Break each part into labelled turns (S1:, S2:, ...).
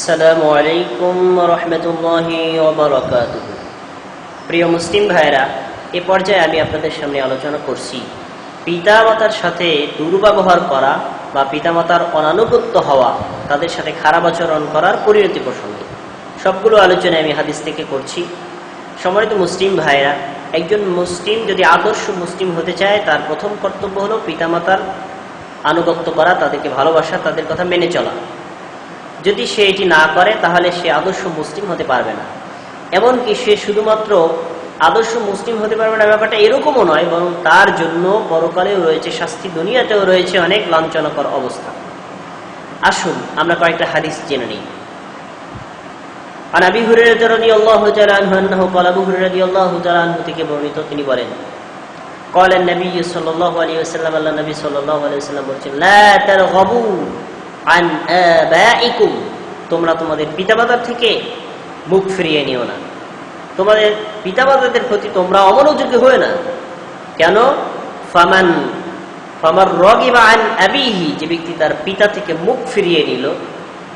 S1: আসসালামু আলাইকুম রহমতুল্লাহি প্রিয় মুসলিম ভাইরা এ পর্যায়ে আমি আপনাদের সামনে আলোচনা করছি পিতামাতার সাথে দুর্ব্যবহার করা বা পিতামাতার অনানুগত্য হওয়া, তাদের সাথে খারাপ আচরণ করার পরিণতি প্রসঙ্গে। সবগুলো আলোচনা আমি হাদিস থেকে করছি। সম্মানিত মুসলিম ভাইরা একজন মুসলিম যদি আদর্শ মুসলিম হতে চায়, তার প্রথম কর্তব্য হলো পিতামাতার আনুগত্য করা, তাদেরকে ভালোবাসা, তাদের কথা মেনে চলা। যদি সে এটি না করে তাহলে সে আদর্শ মুসলিম হতে পারবে না এমনকি সে শুধুমাত্র আদর্শ মুসলিম হতে পারবে না ব্যাপারটা এরকমও নয় বরং তার জন্য পরকালেও রয়েছে শাস্তি দুনিয়াতেও রয়েছে অনেক লাঞ্ছনাকর অবস্থা আসুন আমরা কয়েকটা হাদিস জেনে নিই আর আবি হুরায়রা রাদিয়াল্লাহু তাআলা আনহু আন্নাহু ক্বালা আবু হুরায়রা রাদিয়াল্লাহু তাআলা আনহু থেকে বর্ণিত তিনি বলেন قال النبي صلى الله عليه وسلم আল্লাহ নবী সাল্লাল্লাহু আলাইহি ওয়াসাল্লাম বলেছেন লা তারগবু তোমরা তোমাদের পিতামাতার থেকে মুখ ফিরিয়ে নিও না। তোমাদের পিতামাতাদের প্রতি তোমরা অমনোযোগী হয়ে না। কেন? ফামান, ফামার রগিবা আন আবিহি, যে ব্যক্তি তার পিতা থেকে মুখ ফিরিয়ে নিল,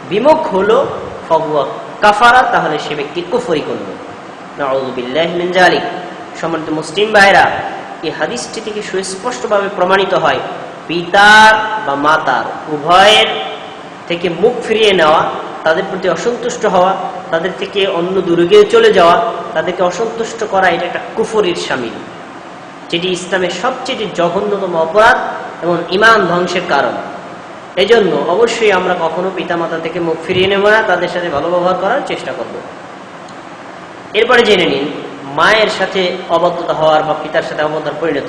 S1: বিমুখ হলো, ফহুয়া কাফারা, তাহলে সে ব্যক্তি কুফরি করল। নাউযুবিল্লাহি মিন সম্মানিত মুসলিম ভাইরা, এই হাদিসটি থেকে সুস্পষ্টভাবে প্রমাণিত হয়, পিতার বা মাতার উভয়ের থেকে মুখ ফিরিয়ে নেওয়া, তাদের প্রতি অসন্তুষ্ট হওয়া, তাদের থেকে অন্য দুর্গে চলে যাওয়া, তাদেরকে অসন্তুষ্ট করা, এটা একটা কুফরির সামিল, যেটি ইসলামের সবচেয়ে জঘন্যতম অপরাধ এবং ইমান ধ্বংসের কারণ। এই জন্য অবশ্যই আমরা কখনো পিতামাতা থেকে মুখ ফিরিয়ে নেব না, তাদের সাথে ভালো ব্যবহার করার চেষ্টা করব। এরপরে জেনে নিন, মায়ের সাথে অবদ্ধতা হওয়ার বা পিতার সাথে অবদ্ধার পরিণত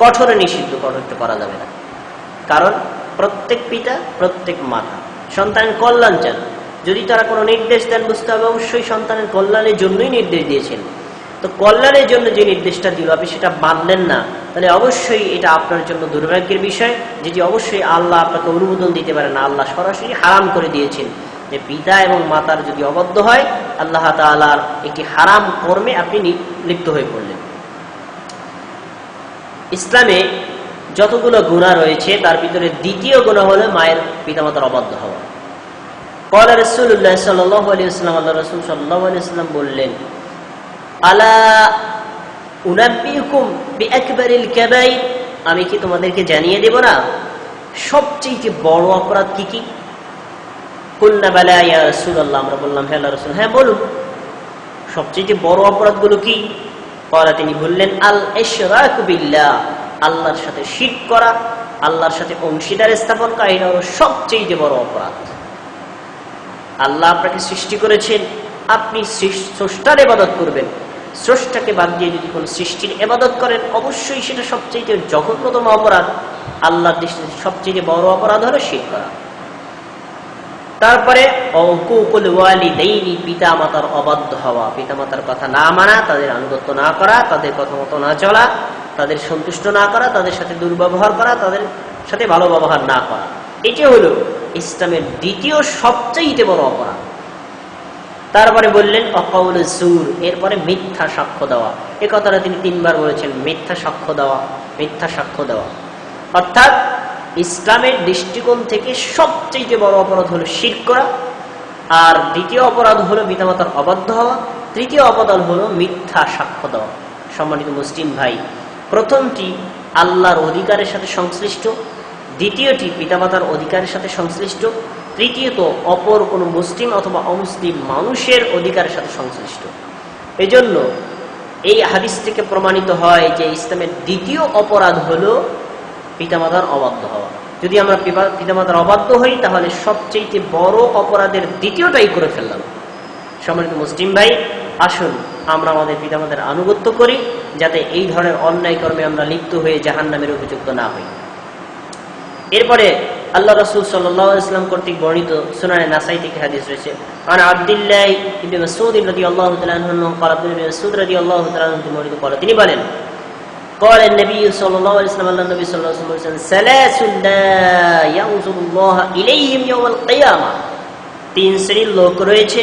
S1: কঠোরে নিষিদ্ধ কঠোর করা যাবে না। কারণ প্রত্যেক পিতা, প্রত্যেক মাতা সন্তানের কল্যাণ চান। যদি তারা কোনো নির্দেশ দেন বুঝতে হবে, অবশ্যই সন্তানের কল্যাণের জন্যই নির্দেশ দিয়েছেন। তো কল্যাণের জন্য যে নির্দেশটা দিল, আপনি সেটা মানলেন না। তাহলে অবশ্যই এটা আপনার জন্য দুর্ভাগ্যের বিষয়, যেটি অবশ্যই আল্লাহ আপনাকে অনুমোদন দিতে পারেন আল্লাহ সরাসরি হারাম করে দিয়েছেন। যে পিতা এবং মাতার যদি অবদ্ধ হয়, আল্লাহ তালার একটি হারাম কর্মে আপনি লিপ্ত হয়ে পড়লেন। ইসলামে যতগুলো গুণা রয়েছে, তার ভিতরে দ্বিতীয় গুণা হলো মায়ের পিতামাতার অবাধ্য হওয়া। কল রসুল্লাহ সাল্লাহ আলিয়াল্লাম আল্লাহ রসুল সাল্লাহ আলিয়াল্লাম বললেন, আলা আমি কি তোমাদেরকে জানিয়ে দেব না? সবচেয়ে বড় অপরাধ কি কি? কুলনা বালা আমরা বললাম হ্যাঁ হ্যাঁ বলুন। সবচেয়ে বড় অপরাধগুলো কি? পরে তিনি বললেন আল বিল্লাহ। আল্লাহর সাথে শিরক করা, আল্লাহর সাথে অংশীদার স্থাপন করা, এটা হলো সবচেয়ে বড় অপরাধ। আল্লাহ আপনাকে সৃষ্টি করেছেন, আপনি স্রষ্টার এবাদত করবেন। স্রষ্টাকে বাদ দিয়ে যদি কোন সৃষ্টির এবাদত করেন, অবশ্যই সেটা সবচেয়ে জঘন্যতম অপরাধ। আল্লাহর দৃষ্টিতে সবচেয়ে বড় অপরাধ হলো শিখ করা। তারপরে পিতা মাতার অবাধ্য হওয়া। পিতা মাতার কথা না মানা, তাদের আনুগত্য না করা, তাদের কথা মতো না চলা, তাদের সন্তুষ্ট না করা, তাদের সাথে দুর্ব্যবহার করা, তাদের সাথে ভালো ব্যবহার না করা। এটি হলো ইসলামের দ্বিতীয় সবচেয়ে বড় অপরাধ। তারপরে বললেন, অকাউল সুর এরপরে মিথ্যা সাক্ষ্য দেওয়া। এ কথাটা তিনি তিনবার বলেছেন, মিথ্যা সাক্ষ্য দেওয়া, মিথ্যা সাক্ষ্য দেওয়া। অর্থাৎ ইসলামের দৃষ্টিকোণ থেকে সবচেয়ে বড় অপরাধ হলো শির করা। আর দ্বিতীয় অপরাধ হলো পিতামাতার অবাধ্য হওয়া। তৃতীয় অপরাধ হলো মিথ্যা সাক্ষ্য দেওয়া। সম্মানিত মুসলিম ভাই, প্রথমটি আল্লাহর অধিকারের সাথে সংশ্লিষ্ট, দ্বিতীয়টি পিতামাতার অধিকারের সাথে সংশ্লিষ্ট, তৃতীয়ত অপর কোনো মুসলিম অথবা অমুসলিম মানুষের অধিকারের সাথে সংশ্লিষ্ট। এজন্য এই হাদিস থেকে প্রমাণিত হয় যে ইসলামের দ্বিতীয় অপরাধ হলো পিতামাতার অবাধ্য হওয়া যদি আমরা পিতামাতার অবাধ্য হই তাহলে সবচেয়ে বড় অপরাধের দ্বিতীয়টাই করে ফেললাম সম্মানিত মুসলিম ভাই আসুন আমরা আমাদের পিতামাতার আনুগত্য করি যাতে এই ধরনের অন্যায় কর্মে আমরা লিপ্ত হয়ে জাহান নামের উপযুক্ত না হই এরপরে আল্লাহ রাসূল সাল্লাল্লাহু আলাইহি ওয়াসাল্লাম কর্তৃক বর্ণিত সুনানে নাসাই থেকে হাদিস রয়েছে আন আব্দুল্লাহ ইবনে মাসউদ রাদিয়াল্লাহু তাআলা আনহু قال عبد الله بن مسعود رضي الله تعالى عنه বর্ণিত قال তিনি বলেন قال النبي صلى الله عليه وسلم আল্লাহ নবী সাল্লাল্লাহু আলাইহি ওয়াসাল্লাম বলেছেন ثلاث لا ينظر الله اليهم يوم القيامه তিন শ্রেণীর লোক রয়েছে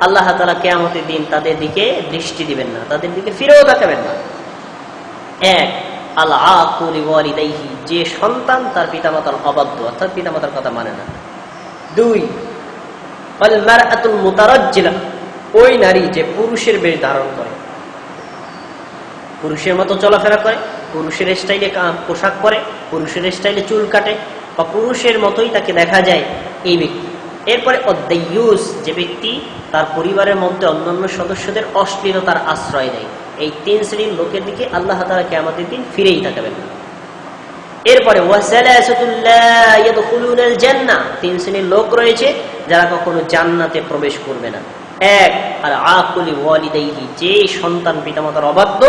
S1: আল্লাহ তাআলা কিয়ামতের দিন তাদের দিকে দৃষ্টি দিবেন না তাদের দিকে ফিরেও তাকাবেন না এক আল আকুলি ওয়ালিদাইহি যে সন্তান তার পিতামাতার অবাধ্য অর্থাৎ পিতামাতার কথা মানে না দুই আল মারআতুল মুতারাজ্জিলা ওই নারী যে পুরুষের বেশ ধারণ করে পুরুষের মতো চলাফেরা করে, পুরুষের স্টাইলে পোশাক পরে, পুরুষের স্টাইলে চুল কাটে, বা পুরুষের মতোই তাকে দেখা যায় এই ব্যক্তি। এরপরে অদ্দাইয়ুস, যে ব্যক্তি তার পরিবারের মধ্যে অন্যান্য সদস্যদের অশ্লীলতার আশ্রয় দেয় এই তিন শ্রেণির লোকের দিকে আল্লাহ তালা আমাদের দিন ফিরেই থাকবেন এরপরে তিন শ্রেণির লোক রয়েছে যারা কখনো জান্নাতে প্রবেশ করবে না। এক আর আকুলি ওয়ালিদাইহি যে সন্তান পিতামাতার অবাধ্য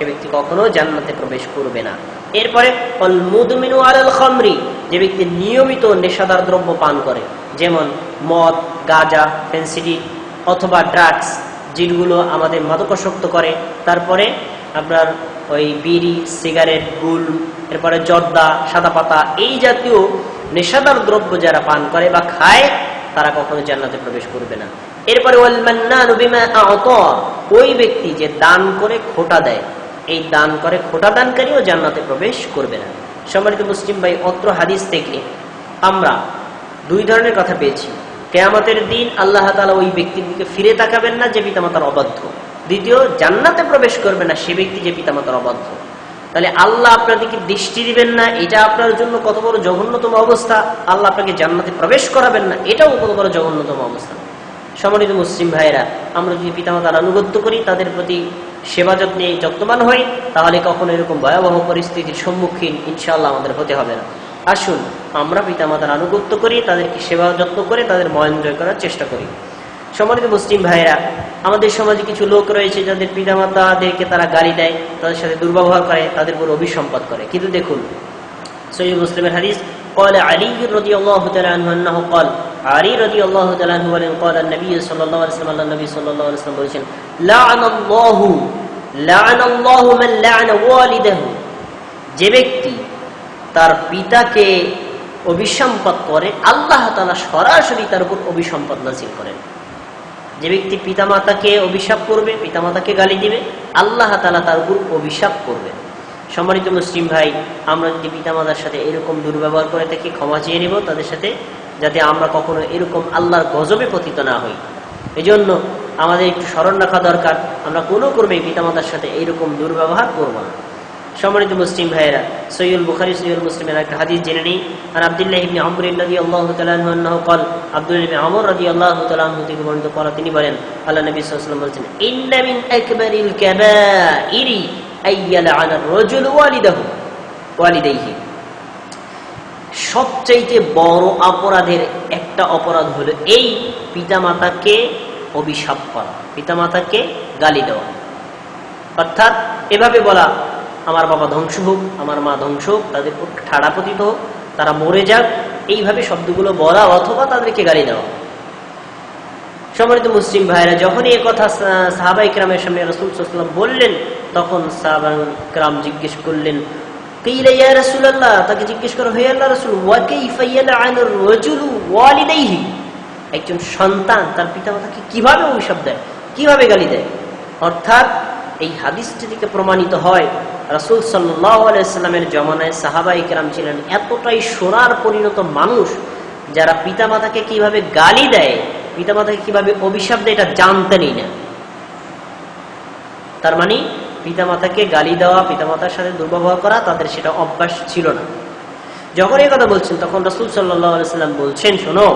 S1: সে ব্যক্তি কখনো জান্নাতে প্রবেশ করবে না। এরপরে যে ব্যক্তি নিয়মিত নেশাদার দ্রব্য পান করে, যেমন মদ, গাঁজা, ফেন্সিডি অথবা ড্রাগস, যেগুলো আমাদের মাদকাসক্ত করে। তারপরে আপনার ওই বিড়ি, সিগারেট, গুল, এরপরে জর্দা, সাদা পাতা, এই জাতীয় নেশাদার দ্রব্য যারা পান করে বা খায়, তারা কখনো জান্নাতে প্রবেশ করবে না। এরপরে ওই ব্যক্তি যে দান করে খোটা দেয় এই দান করে খোটা দানকারীও জান্নাতে প্রবেশ করবে না। সম্মানিত মুসলিম ভাই, অত্র হাদিস থেকে আমরা দুই ধরনের কথা পেয়েছি। কেয়ামতের দিন আল্লাহ তালা ওই ব্যক্তির দিকে ফিরে তাকাবেন না, যে পিতামাতার অবাধ্য। দ্বিতীয়, জান্নাতে প্রবেশ করবে না, সে ব্যক্তি যে পিতামাতার অবাধ্য। তাহলে আল্লাহ আপনাদেরকে দৃষ্টি দিবেন না, এটা আপনার জন্য কত বড় জঘন্যতম অবস্থা। আল্লাহ আপনাকে জান্নাতে প্রবেশ করাবেন না, এটাও কত বড় জঘন্যতম অবস্থা। সম্মানিত মুসলিম ভাইয়েরা, আমরা যদি পিতামাতার আনুগত্য করি, তাদের প্রতি সেবা যত্নে যত্নবান হই তাহলে কখনো এরকম ভয়াবহ পরিস্থিতির সম্মুখীন ইনশাআল্লাহ আমাদের হতে হবে না আসুন আমরা পিতামাতার আনুগত্য করি তাদেরকে সেবা যত্ন করে তাদের ময়ন জয় করার চেষ্টা করি সম্মানিত মুসলিম ভাইয়েরা আমাদের সমাজে কিছু লোক রয়েছে যাদের পিতামাতাদেরকে তারা গালি দেয় তাদের সাথে দুর্ব্যবহার করে তাদের উপর অভিসম্পাদ করে কিন্তু দেখুন সৈয়দ মুসলিমের হাদিস قال علي رضي الله تعالى عنه انه قال আরি রাজি আল্লাহ বলেন নবী নবী বলেছেন ওয়ালিদাহু। যে ব্যক্তি তার পিতাকে অভিসম্পদ করে, আল্লাহ তালা সরাসরি তার উপর অভিসম্পদ নাসিল করেন। যে ব্যক্তি পিতামাতাকে অভিশাপ করবে, পিতামাতাকে গালি দিবে, আল্লাহ তালা তার উপর অভিশাপ করবে সম্মানিত মুসলিম ভাই, আমরা যদি পিতামাতার সাথে এরকম দুর্ব্যবহার করে থাকি, ক্ষমা চেয়ে নেব, তাদের সাথে যাতে আমরা কখনো এরকম আল্লাহর গজবে পতিত না হই। এজন্য আমাদের একটু স্মরণ রাখা দরকার। আমরা কোনো কর্মেই পিতামাতার সাথে এইরকম দুর্ব্যবহার করব না। সম্মানিত মুসলিম ভাইয়েরা সৈয়ুল বুখারি সৈয়ুল মুসলিমের একটা হাদিস জেনে নিই। আর আবদুল্লাহ ইবনে আমর ইল্লাদি আল্লাহ তালাহ কল আব্দুল ইবনে আমর রাদি আল্লাহ তালাহ থেকে বর্ণিত করা তিনি বলেন, আল্লাহ নবী সাল্লাম বলছেন ইন্নামিন আকবারিল রজুল ওয়ালিদাহ ওয়ালিদাইহি। সবচাইতে বড় অপরাধের একটা অপরাধ হলো এই পিতামাতাকে অভিশাপ করা, পিতামাতাকে গালি দেওয়া। অর্থাৎ এভাবে বলা, আমার বাবা ধ্বংস হোক, আমার মা ধ্বংস হোক, তাদের ঠাড়া পতিত হোক, তারা মরে যাক, এইভাবে শব্দগুলো বলা অথবা তাদেরকে গালি দেওয়া। সম্মানিত মুসলিম ভাইরা যখনই এ কথা সাহাবা ইকরামের সামনে রসুল সাল্লাম বললেন, তখন সাহাবা ইকরাম জিজ্ঞেস করলেন তাকে জিজ্ঞেস করো, হে আল্লাহ রাসূল ওয়ালিদাইহি? একজন সন্তান তার পিতামাতাকে কীভাবে অভিশাপ দেয়? কীভাবে গালি দেয়? অর্থাৎ এই হাদিসটি থেকে প্রমাণিত হয়, রাসুল সাল্লামের জমানায় সাহাবা ইকরাম ছিলেন এতটাই সোনার পরিণত মানুষ, যারা পিতামাতাকে কীভাবে গালি দেয়, পিতামাতাকে কীভাবে অভিশাপ দেয় এটা জানতেনই না। তার মানে পিতামাতাকে গালি দেওয়া, পিতামাতার সাথে দুর্ব্যবহার করা, তাদের সেটা অভ্যাস ছিল না। যখন এই কথা বলছেন, তখন রসুল সাল্লাম বলছেন, শোনো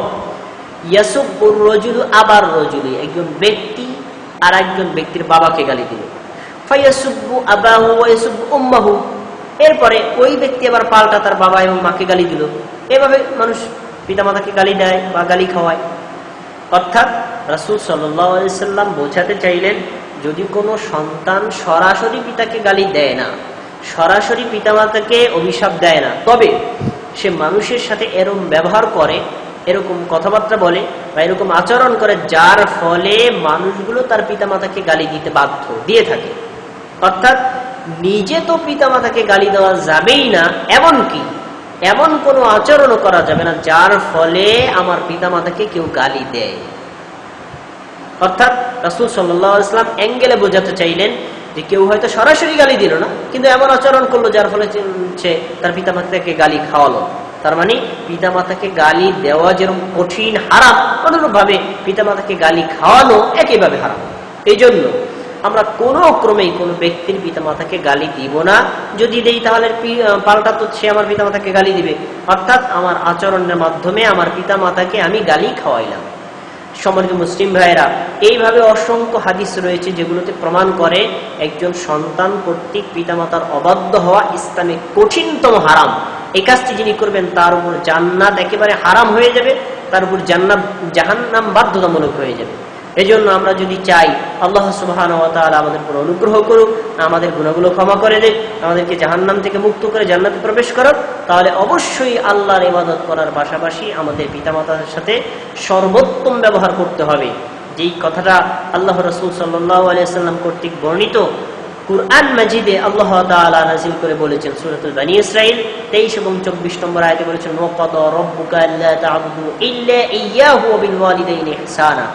S1: ইয়াসুবুর রজুলু আবার রজুলি, একজন ব্যক্তি আর একজন ব্যক্তির বাবাকে গালি দিল। ফাইয়াসুব্বু আবাহু ওয়াইসুব্বু উম্মাহু, এরপরে ওই ব্যক্তি আবার পাল্টা তার বাবা এবং মাকে গালি দিল। এভাবে মানুষ পিতামাতাকে গালি দেয় বা গালি খাওয়ায়। অর্থাৎ রাসুল সাল্লাম বোঝাতে চাইলেন যদি কোনো সন্তান সরাসরি পিতাকে গালি দেয় না, সরাসরি পিতামাতাকে অভিশাপ দেয় না, তবে সে মানুষের সাথে এরকম ব্যবহার করে, এরকম কথাবার্তা বলে বা এরকম আচরণ করে, যার ফলে মানুষগুলো তার পিতামাতাকে গালি দিতে বাধ্য, দিয়ে থাকে। অর্থাৎ নিজে তো পিতামাতাকে গালি দেওয়া যাবেই না এমন কি এমন কোনো আচরণও করা যাবে না, যার ফলে আমার পিতামাতাকে কেউ গালি দেয়। অর্থাৎ রাসুল সাল্লাম অ্যাঙ্গেলে বোঝাতে চাইলেন যে কেউ হয়তো সরাসরি গালি দিল না, কিন্তু এমন আচরণ করল যার ফলে সে তার পিতামাতাকে গালি খাওয়ালো। তার মানে পিতামাতাকে গালি দেওয়া যেরকম কঠিন, হারাম অনুরূপ ভাবে পিতামাতাকে গালি খাওয়ানো একইভাবে হারাম। এই জন্য আমরা কোনো ক্রমেই কোনো ব্যক্তির পিতামাতাকে গালি দিব না। যদি দেই তাহলে পাল্টা তো সে আমার পিতামাতাকে গালি দিবে। অর্থাৎ আমার আচরণের মাধ্যমে আমার পিতামাতাকে আমি গালি খাওয়াইলাম। সম্মানিত মুসলিম ভাইয়েরা, এইভাবে অসংখ্য হাদিস রয়েছে যেগুলোতে প্রমাণ করে একজন সন্তান কর্তৃক পিতামাতার অবাধ্য হওয়া ইসলামে কঠিনতম হারাম। এই কাজটি যিনি করবেন, তার উপর জান্নাত একেবারে হারাম হয়ে যাবে, তার উপর জান্নাত, জাহান্নাম বাধ্যতামূলক হয়ে যাবে। এই জন্য আমরা যদি চাই, আল্লাহ সুবাহান আমাদের উপর অনুগ্রহ করুক, আমাদের গুণাগুলো ক্ষমা করে দিক, আমাদেরকে জাহান্নাম থেকে মুক্ত করে জান্নাতে প্রবেশ করুক, তাহলে অবশ্যই আল্লাহর ইবাদত করার পাশাপাশি আমাদের পিতামাতার সাথে সর্বোত্তম ব্যবহার করতে হবে। যেই কথাটা আল্লাহ রসুল সাল্লাহ আলিয়াল্লাম কর্তৃক বর্ণিত, কুরআন মাজিদে আল্লাহ তাআলা নাযিল করে বলেছেন, সূরাতুল বানী ইসরাঈল 23 এবং 24 নম্বর আয়াতে বলেছেন ওয়াকাদা রাব্বুকা আল্লা তা'বুদু ইল্লা ইয়্যাহু ওয়া বিল ওয়ালিদাইনি ইহসানা।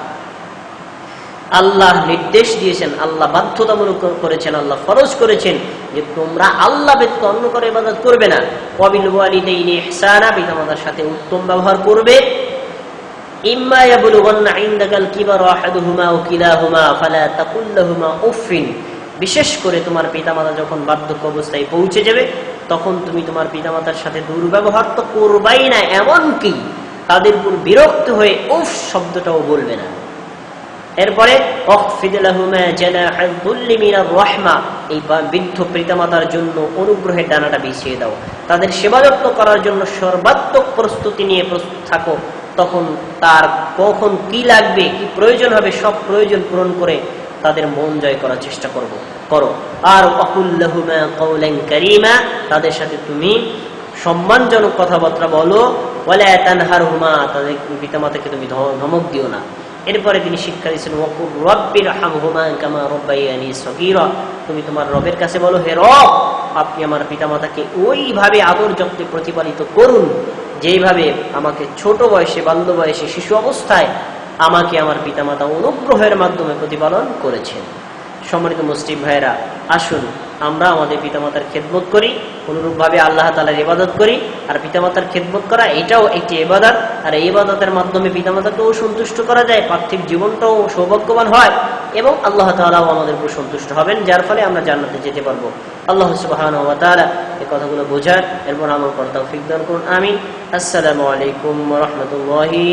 S1: আল্লাহ নির্দেশ দিয়েছেন, আল্লাহ বাধ্যতামূলক করেছেন, আল্লাহ ফরজ করেছেন, যে তোমরা আল্লাহ ব্যতীত অন্য করে ইবাদত করবে না। কবিল পিতামাতার সাথে উত্তম ব্যবহার করবে। ফালা বিশেষ করে তোমার পিতামাতা যখন বার্ধক্য অবস্থায় পৌঁছে যাবে, তখন তুমি তোমার পিতামাতার সাথে দুর্ব্যবহার তো করবাই না, এমনকি তাদের উপর বিরক্ত হয়ে উফ শব্দটাও বলবে না। এরপরে এই বৃদ্ধ পিতামাতার জন্য অনুগ্রহের ডানাটা বিছিয়ে দাও। তাদের সেবা যত্ন করার জন্য সর্বাত্মক প্রস্তুতি নিয়ে প্রস্তুত থাকো। তখন তার কখন কি লাগবে, কি প্রয়োজন হবে, সব প্রয়োজন পূরণ করে তাদের মন জয় করার চেষ্টা করব। করো। আর করিমা তাদের সাথে তুমি সম্মানজনক কথাবার্তা বলো। বলে তানহার হুমা তাদের পিতামাতাকে তুমি ধমক দিও না। এরপরে তিনি শিক্ষা দিচ্ছেন ওকুর রব্বির হামহুমা কামা তুমি তোমার রবের কাছে বলো, হে রব, আপনি আমার পিতামাতাকে ওইভাবে আদর যত্নে প্রতিপালিত করুন, যেইভাবে আমাকে ছোট বয়সে, বাল্য বয়সে, শিশু অবস্থায় আমাকে আমার পিতামাতা অনুগ্রহের মাধ্যমে প্রতিপালন করেছেন। সম্মানিত মুসলিম ভাইরা আসুন আমরা আমাদের পিতামাতার খেদমত করি, অনুরূপভাবে আল্লাহ তালার ইবাদত করি, আর পিতামাতার খেদমত করা এটাও একটি ইবাদত। আর এই ইবাদতের মাধ্যমে পিতামাতাকেও সন্তুষ্ট করা যায়, পার্থিব জীবনটাও সৌভাগ্যবান হয় এবং আল্লাহ তালাও আমাদের উপর সন্তুষ্ট হবেন, যার ফলে আমরা জান্নাতে যেতে পারব। আল্লাহ সুবাহান এই কথাগুলো বোঝার, এরপর আমার পর তৌফিক দান করুন। আমিন। আসসালামু আলাইকুম রহমতুল্লাহি